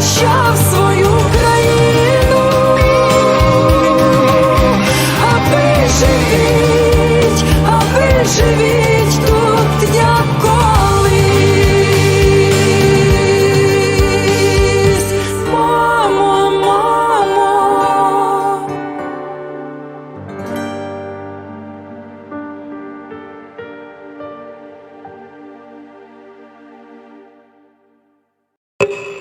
захищав свою країну, а ви живіть, а ви живіть тут я колись. Мамо, мамо. you